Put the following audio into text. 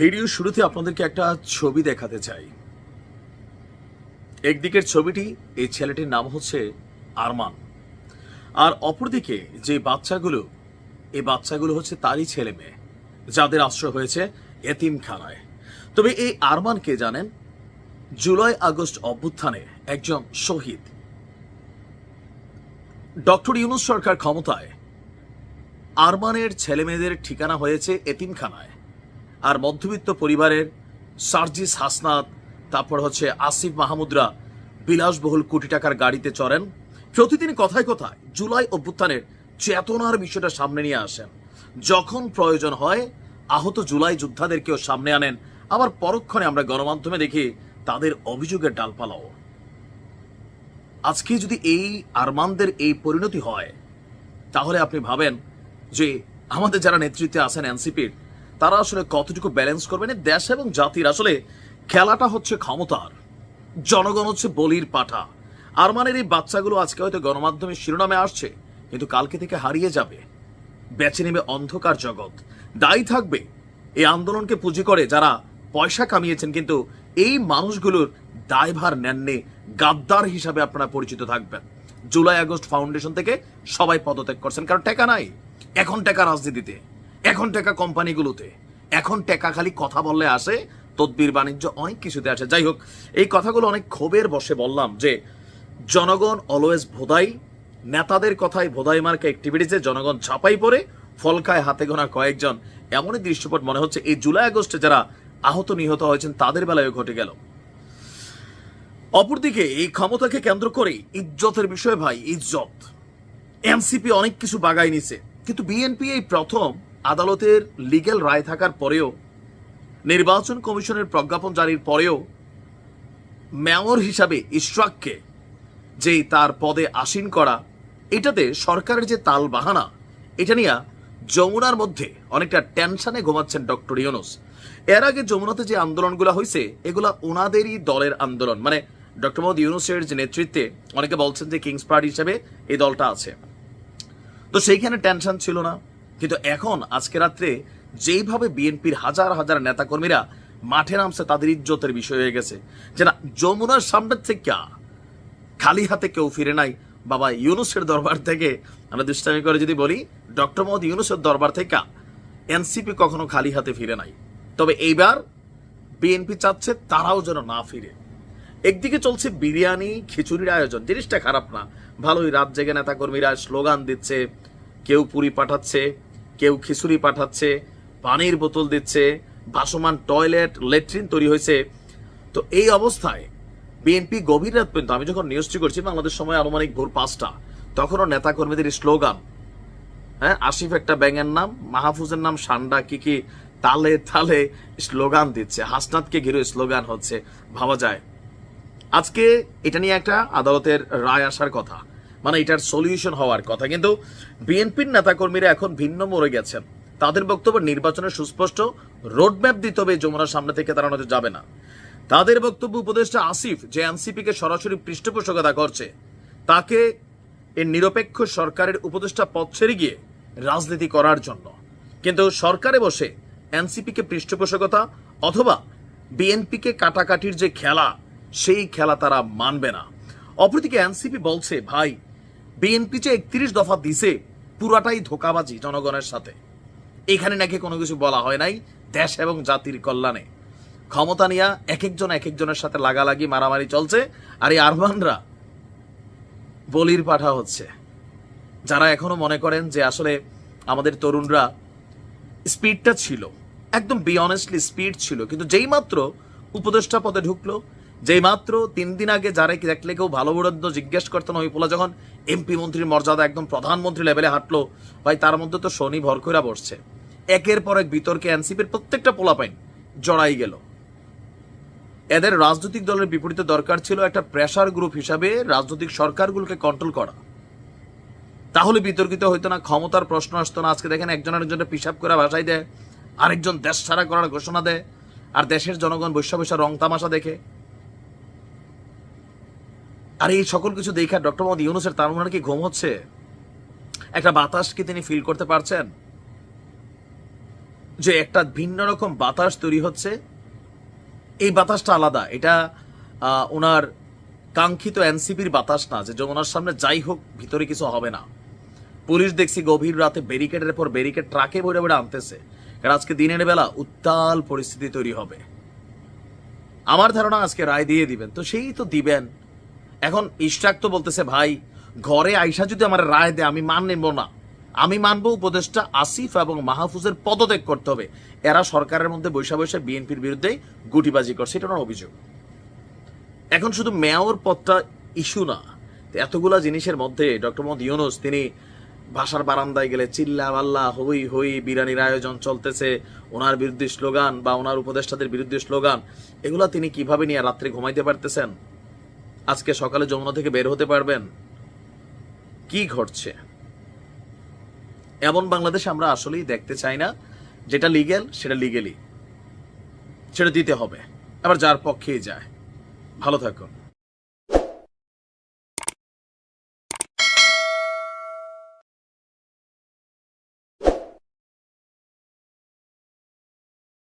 Video শুরুতে আপনাদেরকে একটা ছবি দেখাতে চাই। একদিকের ছবিটি, এই ছেলেটির নাম হচ্ছে আরমান। আর অপরদিকে যে বাচ্চাগুলো, এই বাচ্চাগুলো হচ্ছে তারই ছেলে মেয়ে, যাদের আশ্রয় হয়েছে এতিমখানায়। তবে এই আরমান কে জানেন? জুলাই আগস্ট অভ্যুত্থানে একজন শহীদ। ডক্টর ইউনুস সরকার ক্ষমতায় আরমানের ছেলেমেয়েদের ঠিকানা হয়েছে এতিমখানায়। আর মধ্যবিত্ত পরিবারের সার্জিস হাসনাত, তারপর হচ্ছে আসিফ মাহমুদরা বিলাসবহুল কোটি টাকার গাড়িতে চড়েন। প্রতিদিন কথায় কথায় জুলাই অভ্যুত্থানের চেতনার বিষয়টা সামনে নিয়ে আসেন। যখন প্রয়োজন হয়, আহত জুলাই যোদ্ধাদেরকেও সামনে আনেন। আবার পরক্ষণে আমরা গণমাধ্যমে দেখি তাদের অভিযোগের ডালপালাও। আজকে যদি এই আরমানদের এই পরিণতি হয়, তাহলে আপনি ভাবেন যে আমাদের যারা নেতৃত্বে আছেন এনসিপির তারা আসলে কতটুকু ব্যালেন্স করবেন দেশ এবং জাতির আসলে খেলাটা হচ্ছে ক্ষমতার। জনগণ হচ্ছে বলির পাঠা। আরমানের এই বাচ্চাগুলো আজকে হয়তো গণমাধ্যমের শিরোনামে আসছে, কিন্তু কালকে থেকে হারিয়ে যাবে। বেছে নেবে অন্ধকার জগৎ। দায়ী থাকবে এই আন্দোলনকে পুঁজি করে যারা পয়সা কামিয়েছেন, কিন্তু এই মানুষগুলোর দায়ভার নেননি গাদ্দার হিসাবে আপনারা পরিচিত থাকবেন। জুলাই আগস্ট ফাউন্ডেশন থেকে সবাই পদত্যাগ করছেন, কারণ টাকা নাই। এখন টাকা রাজনীতিতে। এখন টাকা কোম্পানিগুলোতে। এখন টাকা খালি কথা বললে আসে, তদ্বির বাণিজ্য অনেক কিছুতে আসে। যাই হোক, এই কথাগুলো অনেক ক্ষোভের বসে বললাম যে, জনগণ অলওয়েজ ভোদাই, নেতাদের কথায় ভোদাই মার্কা অ্যাক্টিভিটিসে জনগণ ছাপাই পড়ে, ফলকায় হাতে গোনা কয়েকজন। এমনই দৃশ্যপট মনে হচ্ছে এই জুলাই আগস্টে যারা আহত নিহত হয়েছেন, তাদের বেলায় ঘটে গেল। অপরদিকে এই ক্ষমতাকে কেন্দ্র করে ইজ্জতের বিষয় ভাই, ইজ্জত। এনসিপি অনেক কিছু বাগাই নিছে, কিন্তু বিএনপি এই প্রথম আদালতের লিগ্যাল রায় থাকার পরেও, নির্বাচন কমিশনের প্রজ্ঞাপন জারির পরেও মেয়র হিসাবে ইশরাককে যে তার পদে আসীন করা, এটাতে সরকারের যে তাল বাহানা, এটা নিয়ে যমুনার মধ্যে অনেকটা টেনশনে ঘুমাচ্ছেন ডক্টর ইউনুস। এর আগে যমুনাতে যে আন্দোলনগুলো হয়েছে এগুলা ওনাদেরই দলের আন্দোলন। মানে ডক্টর মোহাম্মদ ইউনুসের যে নেতৃত্বে অনেকে বলছেন যে কিংস পার্টি হিসেবে এই দলটা আছে। তো সেইখানে টেনশন ছিল না। কিন্তু এখন, আজকে রাত্রে, যেইভাবে বিএনপির হাজার হাজার নেতাকর্মীরা মাঠে নামছে, তাদের ইজ্জতের বিষয় হয়ে গেছে। যে না যমুনার সামনে থেকে খালি হাতে কেউ ফিরে নাই। বাবা, ইউনুসের দরবার থেকে, আমরা দুষ্টামি করে যদি বলি, ডক্টর মোহাম্মদ ইউনুসের দরবার থেকে এনসিপি কখনো খালি হাতে ফিরে নাই। তবে এইবার বিএনপি চাচ্ছে তারাও যেন না ফিরে। একদিকে চলছে বিরিয়ানি, খিচুড়ির আয়োজন। জিনিসটা খারাপ না। ভালোই রাত জেগে নেতাকর্মীরা স্লোগান দিচ্ছে, কেউ পুরি পাঠাচ্ছে কেউ খিচুড়ি পাঠাচ্ছে, পানির বোতল দিচ্ছে, ভাসমান টয়লেট, লেট্রিন তৈরি হয়েছে। তো এই অবস্থায় বিএনপি গভীর রাত পর্যন্ত, আমি যখন নিউজটি করছি, বাংলাদেশ সময় আনুমানিক ভোর পাঁচটা, তখনও নেতা কর্মীদের স্লোগান হ্যাঁ আসিফ একটা ব্যাঙের নাম, মাহফুজের নাম সান্ডা, কি কি তালে তালে স্লোগান দিচ্ছে, হাসনাতকে ঘিরে স্লোগান হচ্ছে, ভাবা যায়। আজকে এটা নিয়ে একটা আদালতের রায় আসার কথা। মানে এটার সলিউশন হওয়ার কথা। কিন্তু বিএনপির নেতাকর্মীরা এখন ভিন্ন মরে গেছেন। তাদের বক্তব্য, নির্বাচনের সুস্পষ্ট রোডম্যাপ দিতে হবে, যমুনার সামনে থেকে তারা নজর যাবে না। তাদের বক্তব্য, উপদেষ্টা আসিফ যে এনসিপি কে সরাসরি পৃষ্ঠপোষকতা করছে, তাকে এর নিরপেক্ষ সরকারের উপদেষ্টা পদ ছেড়ে গিয়ে রাজনীতি করার জন্য। কিন্তু সরকারে বসে এনসিপি কে পৃষ্ঠপোষকতা অথবা বিএনপি কে কাটাকাটির যে খেলা, সেই খেলা তারা মানবে না। অপরদিকে এনসিপি বলছে, ভাই বিএনপি যে একত্রিশ দফা দিছে, পুরাটাই ধোকাবাজি জনগণের সাথে। এখানে নাকি কোনো কিছু বলা হয় নাই, দেশ এবং জাতির কল্যাণে। ক্ষমতা নিয়ে এক একজন এক একজনের সাথে লাগালাগি, মারামারি চলছে, আর এই আরমানরা বলির পাঠা হচ্ছে। যারা এখনও মনে করেন যে আসলে আমাদের তরুণরা স্পিডটা ছিল, একদম বি অনেস্টলি স্পিড ছিল, কিন্তু যেই মাত্র উপদেষ্টা পদে ঢুকলো যেই মাত্র তিন দিন আগে যারা দেখলে কেউ ভালো বড় জিজ্ঞেস করতেন ওই পোলা যখন এমপি মন্ত্রীর মর্যাদা একদম প্রধানমন্ত্রী লেভেলে হাঁটলো, ভাই তার মধ্যে তো শনি ভর করে বসছে। একের পর এক বিতর্কে এনসিপির প্রত্যেকটা পোলা পাইন জড়াই গেল। এদের রাজনৈতিক দলের বিপরীতে দরকার ছিল একটা প্রেশার গ্রুপ হিসাবে রাজনৈতিক সরকারগুলোকে কন্ট্রোল করা। তাহলে বিতর্কিত হইতো না, ক্ষমতার প্রশ্ন আসতো না। আজকে দেখেন একজন আরেকজনের পিসাব করে ভাষাই দেয়, আরেকজন দেশ ছাড়া করার ঘোষণা দেয়, আর দেশের জনগণ বৈশ্য বৈশ্য রং তামাশা দেখে। আর এই সকল কিছু দেখা ডক্টর মোহাম্মদ ইউনুসের তার মনে কি ঘুম হচ্ছে? একটা বাতাস কি তিনি ফিল করতে পারছেন? যে একটা ভিন্ন রকম বাতাস তৈরি হচ্ছে, এই বাতাসটা আলাদা। এটা ওনার কাঙ্ক্ষিত এনসিপির বাতাস না, যে ওনার সামনে যাই হোক, ভিতরে কিছু হবে না। পুলিশ দেখছি গভীর রাতে ব্যারিকেডের পর ব্যারিকেড ট্রাকে ভরে ভরে আনতেছে। কারণ আজকে দিনের বেলা উত্তাল পরিস্থিতি তৈরি হবে। আমার ধারণা আজকে রায় দিয়ে দিবেন। তো সেই তো দিবেন। এখন ইশরাক তো বলতেছে, ভাই, ঘরে আইসা যদি আমার রায় দেয়, আমি মান নেব না। আমি মানবো উপদেষ্টা আসিফ এবং মাহফুজের পদত্যাগ করতে হবে। এরা সরকারের মধ্যে বৈশা বৈশা বিএনপির বিরুদ্ধে গুটিবাজি করছে। এটা ওনার অভিযোগ। এখন শুধু মেয়র পদটা ইস্যু না এতগুলা জিনিসের মধ্যে ডক্টর মোহাম্মদ ইউনুস, তিনি ভাষার বারান্দায় গেলে চিল্লা পাল্লা হই হই বিরানির আয়োজন চলতেছে, ওনার বিরুদ্ধে স্লোগান বা ওনার উপদেষ্টাদের বিরুদ্ধে স্লোগান, এগুলা তিনি কীভাবে নিয়ে রাত্রে ঘুমাইতে পারতেছেন? আজকে সকালে যমুনা থেকে বের হতে পারবেন? কি ঘটছে? এমন বাংলাদেশ আমরা আসলেই দেখতে চাই না, যেটা লিগেল সেটা লিগেলি সেটা দিতে হবে। আবার যার পক্ষেই যায়। ভালো থাকুন।